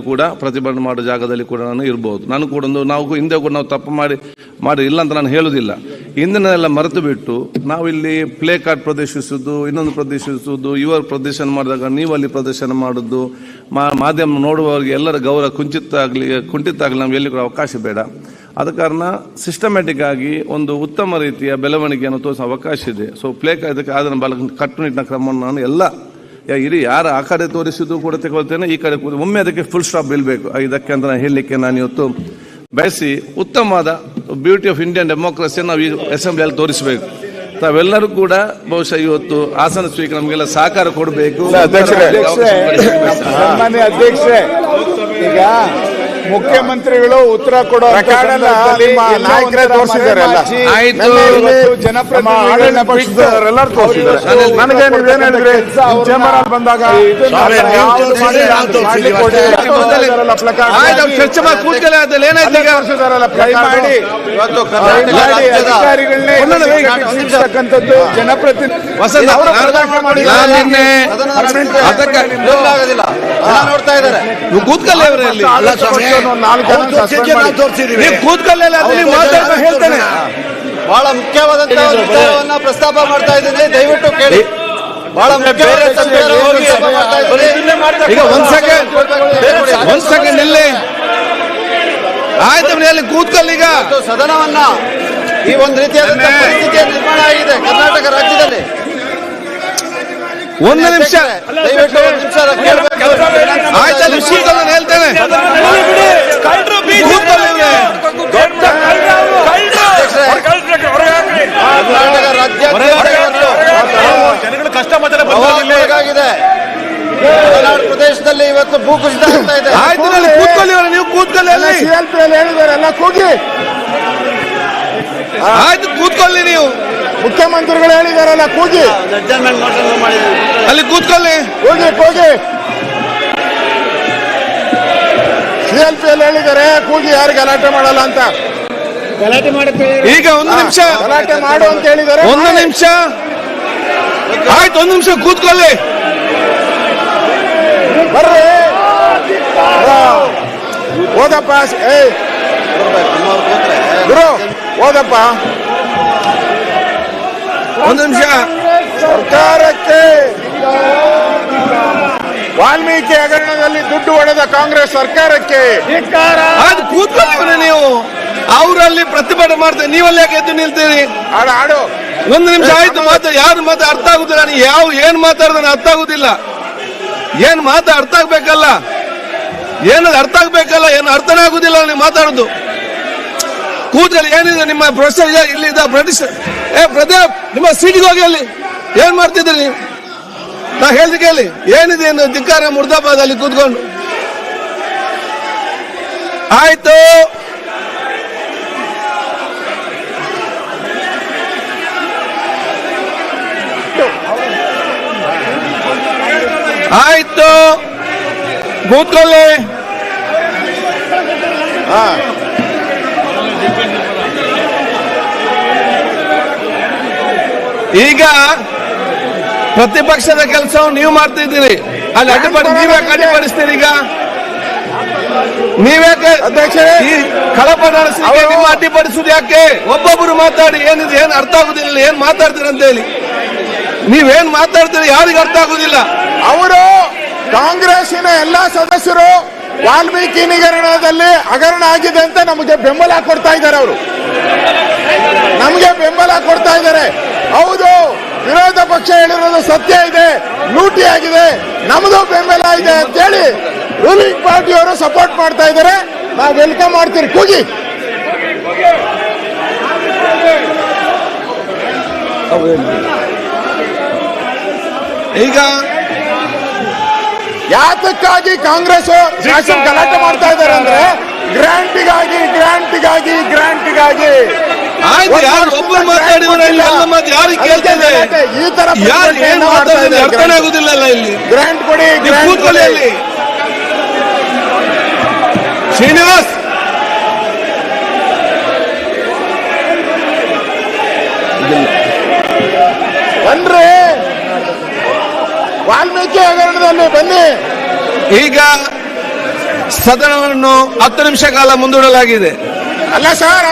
ಕೂಡ ಪ್ರತಿಭಟನೆ ಮಾಡೋ ಜಾಗದಲ್ಲಿ ಕೂಡ ನಾನು ಇರ್ಬೋದು. ನಾನು ಕೂಡ ಒಂದು, ನಾವು ಹಿಂದೆ ಕೂಡ ನಾವು ತಪ್ಪು ಮಾಡಿ ಮಾಡಿ ಇಲ್ಲ ಅಂತ ನಾನು ಹೇಳುವುದಿಲ್ಲ. ಹಿಂದಿನೆಲ್ಲ ಮರೆತು ಬಿಟ್ಟು ನಾವು ಇಲ್ಲಿ ಪ್ಲೇ ಕಾರ್ಡ್ ಪ್ರದರ್ಶಿಸುವುದು, ಇನ್ನೊಂದು ಪ್ರದರ್ಶಿಸುವುದು ಇವರು ಪ್ರದರ್ಶನ ಮಾಡಿದಾಗ ನೀವು ಅಲ್ಲಿ ಪ್ರದರ್ಶನ ಮಾಡುವುದು, ಮಾ- ಮಾಧ್ಯಮ ನೋಡುವವರಿಗೆ ಎಲ್ಲರ ಗೌರವ ಕುಂಚಿತ ಆಗಲಿ, ಕುಂಠಿತ ಆಗಲಿ ನಮ್ಗೆ ಎಲ್ಲಿ ಕೂಡ ಅವಕಾಶ ಬೇಡ. ಆದ ಕಾರಣ ಸಿಸ್ಟಮ್ಯಾಟಿಕ್ ಆಗಿ ಒಂದು ಉತ್ತಮ ರೀತಿಯ ಬೆಳವಣಿಗೆಯನ್ನು ತೋರಿಸೋ ಅವಕಾಶ ಇದೆ. ಸೊ ಪ್ಲೇ ಇದಕ್ಕೆ ಆದ ಬಲ, ಕಟ್ಟುನಿಟ್ಟಿನ ಕ್ರಮವನ್ನು ನಾನು ಎಲ್ಲ ಯಾ- ಇಡೀ ಯಾರು ಆ ಕಡೆ ತೋರಿಸಿದ್ದು ಕೂಡ ತಗೊಳ್ತೇನೆ ಈ ಕಡೆ ಕೂಡ ಒಮ್ಮೆ ಅದಕ್ಕೆ ಫುಲ್ ಸ್ಟಾಪ್ ಬೀಳ್ಬೇಕು. ಇದಕ್ಕೆ ಅಂತ ನಾನು ಹೇಳಲಿಕ್ಕೆ ನಾನು ಇವತ್ತು ಬಯಸಿ ಉತ್ತಮವಾದ ಬ್ಯೂಟಿ ಆಫ್ ಇಂಡಿಯನ್ ಡೆಮೋಕ್ರಸಿಯನ್ನು ನಾವು ಈ ಅಸೆಂಬ್ಲಿಯಲ್ಲಿ ತೋರಿಸಬೇಕು. ತಾವೆಲ್ಲರೂ ಕೂಡ ಬಹುಶಃ ಇವತ್ತು ಆಸನ ಸ್ವೀಕಾರ ನಮಗೆಲ್ಲ ಸಹಕಾರ ಕೊಡಬೇಕು. ಈಗ ಮುಖ್ಯಮಂತ್ರಿಗಳು ಉತ್ತರ ಕೊಡೋ ನಾಯಕರೇ ತೋರಿಸಿದ್ದಾರೆ. ಜನಪ್ರತಿನಿಧಿಗಳನ್ನ ನನಗೆ ನೀವೇನ್ ಹೇಳಿದ್ರಿ? ಚೇಂಬರ್ ಅಲ್ಲಿ ಬಂದಾಗ ಜನಪ್ರತಿನಿಧಿ ನೋಡ್ತಾ ಇದ್ದಾರೆ. ಕೂತ್ಕೊಳ್ಳಿ ಅಲ್ಲ, ಅದು ಹೇಳ್ತೇನೆ. ಬಹಳ ಮುಖ್ಯವಾದಂತಹ ಒಂದು ವಿಚಾರವನ್ನ ಪ್ರಸ್ತಾಪ ಮಾಡ್ತಾ ಇದ್ದೀನಿ. ದಯವಿಟ್ಟು ಕೇಳಿ. ಬಹಳ ಈಗ ಒಂದ್ ಸೆಕೆಂಡ್ ಒಂದ್ ಸೆಕೆಂಡ್ ಇಲ್ಲಿ ಆಯ್ತು ಅಲ್ಲಿ ಕೂತ್ಕೊಳ್ಳಿ ಈಗ. ಸದನವನ್ನ ಈ ಒಂದು ರೀತಿಯಾದಂತಹ ಪರಿಸ್ಥಿತಿಯ ನಿರ್ಮಾಣ ಆಗಿದೆ ಕರ್ನಾಟಕ ರಾಜ್ಯದಲ್ಲಿ. ಒಂದು ನಿಮಿಷ. ದಯವಿಟ್ಟು ಒಂದು ನಿಮಿಷ ಕೇಳಬೇಕು ಆಯ್ತು ಕೂತ್ಕೊಳ್ಳಿ ನಾನು ಹೇಳ್ತೇನೆ. ಕರ್ನಾಟಕ ರಾಜ್ಯ ಅವಾಗಿದೆ ಮಲೆನಾಡು ಪ್ರದೇಶದಲ್ಲಿ ಇವತ್ತು ಭೂಕುಸಿತ ಆಗ್ತಾ ಇದೆ. ಆಯ್ತು ಕೂತ್ಕೊಳ್ಳಿ ನೀವು ಕೂತ್ಕೊಳ್ಳಿ ಹೇಳಿದ್ದಾರೆ ಎಲ್ಲ ಕೂಗಿ. ಆಯ್ತು ಕೂತ್ಕೊಳ್ಳಿ ನೀವು. ಮುಖ್ಯಮಂತ್ರಿಗಳು ಹೇಳಿದಾರಲ್ಲ ಕೂಗಿ. ಅಲ್ಲಿ ಕೂತ್ಕೊಳ್ಳಿ. ಕೂಗಿ ಹೋಗಿ ಸಿಎಲ್ಪಿ ಅಲ್ಲಿ ಹೇಳಿದ್ದಾರೆ ಕೂಗಿ ಯಾರು ಗಲಾಟೆ ಮಾಡಲ್ಲ ಅಂತ. ಈಗ ಒಂದು ನಿಮಿಷ. ಗಲಾಟೆ ಮಾಡು ಅಂತ ಹೇಳಿದ್ದಾರೆ ಒಂದು ನಿಮಿಷ. ಆಯ್ತು ಒಂದು ನಿಮಿಷ ಕೂತ್ಕೊಳ್ಳಿ. ಬರ್ರಿ. ಹೋದಪ್ಪ ಓದಪ್ಪ ಏ ಗುರು ಓದಪ್ಪ ಒಂದು ನಿಮಿಷ. ಸರ್ಕಾರಕ್ಕೆ ವಾಲ್ಮೀಕಿ ಹಗರಣದಲ್ಲಿ ದುಡ್ಡು ಹೊಡೆದ ಕಾಂಗ್ರೆಸ್ ಸರ್ಕಾರಕ್ಕೆ ಅದು ಕೂತ್ಕೊಳ್ಳಿ ನೀವು. ಅವರಲ್ಲಿ ಪ್ರತಿಭಟನೆ ಮಾಡ್ತೀವಿ ನೀವಲ್ಲಿ ಯಾಕೆ ಎದ್ದು ನಿಲ್ತೀರಿ? ಆಡು ಆಡು. ಒಂದು ನಿಮಿಷ ಆಯ್ತು ಮಾತು ಯಾರು ಮಾತು ಅರ್ಥ ಆಗುದಿಲ್ಲ. ನನಗೆ ಯಾವ ಏನ್ ನಾನು ಅರ್ಥ ಆಗುದಿಲ್ಲ. ಏನ್ ಮಾತು ಅರ್ಥ ಆಗ್ಬೇಕಲ್ಲ? ಏನದು ಅರ್ಥ ಆಗ್ಬೇಕಲ್ಲ? ಏನು ಅರ್ಥನೇ ಆಗುದಿಲ್ಲ ನೀವು ಮಾತಾಡೋದು. ಕೂತಲ್ಲಿ ಏನಿದೆ ನಿಮ್ಮ ಪ್ರೊಫೆಸರ್ ಇಲ್ಲಿ ಇದ್ದ ಬ್ರಿಟಿಷ್ ಏ ಪ್ರದೀಪ್ ನಿಮ್ಮ ಸೀಟಿಗೆ ಹೋಗಿ ಅಲ್ಲಿ. ಏನ್ ಮಾಡ್ತಿದ್ರಿ ನೀವು? ನಾ ಹೇಳ್ದೆ ಕೇಳಿ, ಏನಿದೆ ಏನು ಧಿಕ್ಕಾರ ಮುರ್ದಾಬಾದ್ ಅಲ್ಲಿ ಕೂತ್ಕೊಂಡು. ಆಯ್ತು. ಆಯ್ತು. ಕೂತ್ಕೊಳ್ಳಿ. ಹಾ. ಈಗ ಪ್ರತಿಪಕ್ಷದ ಕೆಲಸವನ್ನು ನೀವು ಮಾಡ್ತಿದ್ದೀರಿ. ಅಲ್ಲಿ ಅಡ್ಡಿಪಡಿ ನೀವೇ ಅಡ್ಡಿಪಡಿಸ್ತೀರಿ ಈಗ? ನೀವೇ ಕಳಪ ನಡೆಸಿ ನಿಮ್ಮ ಅಡ್ಡಿಪಡಿಸುದು ಯಾಕೆ? ಒಬ್ಬೊಬ್ಬರು ಮಾತಾಡಿ ಏನಿದೆ ಏನು ಅರ್ಥ ಆಗುದಿಲ್ಲ ಏನ್ ಮಾತಾಡ್ತೀರಿ ಅಂತ ಹೇಳಿ. ನೀವೇನ್ ಮಾತಾಡ್ತೀರಿ ಯಾರಿಗೂ ಅರ್ಥ ಆಗುದಿಲ್ಲ. ಅವರು ಕಾಂಗ್ರೆಸ್ಸಿನ ಎಲ್ಲಾ ಸದಸ್ಯರು ವಾಲ್ಮೀಕಿ ನಿಗರಣದಲ್ಲಿ ಹಗರಣ ಆಗಿದೆ ಅಂತ ನಮಗೆ ಬೆಂಬಲ ಕೊಡ್ತಾ ಇದ್ದಾರೆ ಅವರು. ನಮಗೆ ಬೆಂಬಲ ಕೊಡ್ತಾ ಇದ್ದಾರೆ. ಹೌದು ವಿರೋಧ ಪಕ್ಷ ಹೇಳಿರೋದು ಸತ್ಯ ಇದೆ ಲೂಟಿ ಆಗಿದೆ ನಮ್ದು ಬೆಂಬಲ ಇದೆ ಅಂತೇಳಿ ರೂಲಿಂಗ್ ಪಾರ್ಟಿಯವರು ಸಪೋರ್ಟ್ ಮಾಡ್ತಾ ಇದ್ದಾರೆ. ನಾವು ವೆಲ್ಕಮ್ ಮಾಡ್ತೀರಿ ಕೂಗಿ. ಈಗ ಯಾತಕ್ಕಾಗಿ ಕಾಂಗ್ರೆಸ್ ಶಾಸನ ಗಲಾಟೆ ಮಾಡ್ತಾ ಇದ್ದಾರೆ ಅಂದ್ರೆ ಗ್ರಾಂಟಿಗಾಗಿ ಗ್ರಾಂಟಿಗಾಗಿ ಗ್ರಾಂಟಿಗಾಗಿ ಈ ತರ ಅರ್ಥನೇ ಆಗುದಿಲ್ಲಲ್ಲ ಇಲ್ಲಿ? ಗ್ರಾಂಟ್ ಕೊಡಿ ಕೂತ್ಕೊಳ್ಳಿ ಅಲ್ಲಿ. ಶ್ರೀನಿವಾಸ್! ಬನ್ರಿ ವಾಲ್ಮೀಕಿ ಹಗರಣದಲ್ಲಿ ಬನ್ನಿ. ಈಗ ಸದನವನ್ನು ಹತ್ತು ನಿಮಿಷ ಕಾಲ ಮುಂದೂಡಲಾಗಿದೆ. ಅಲ್ಲ ಸರ್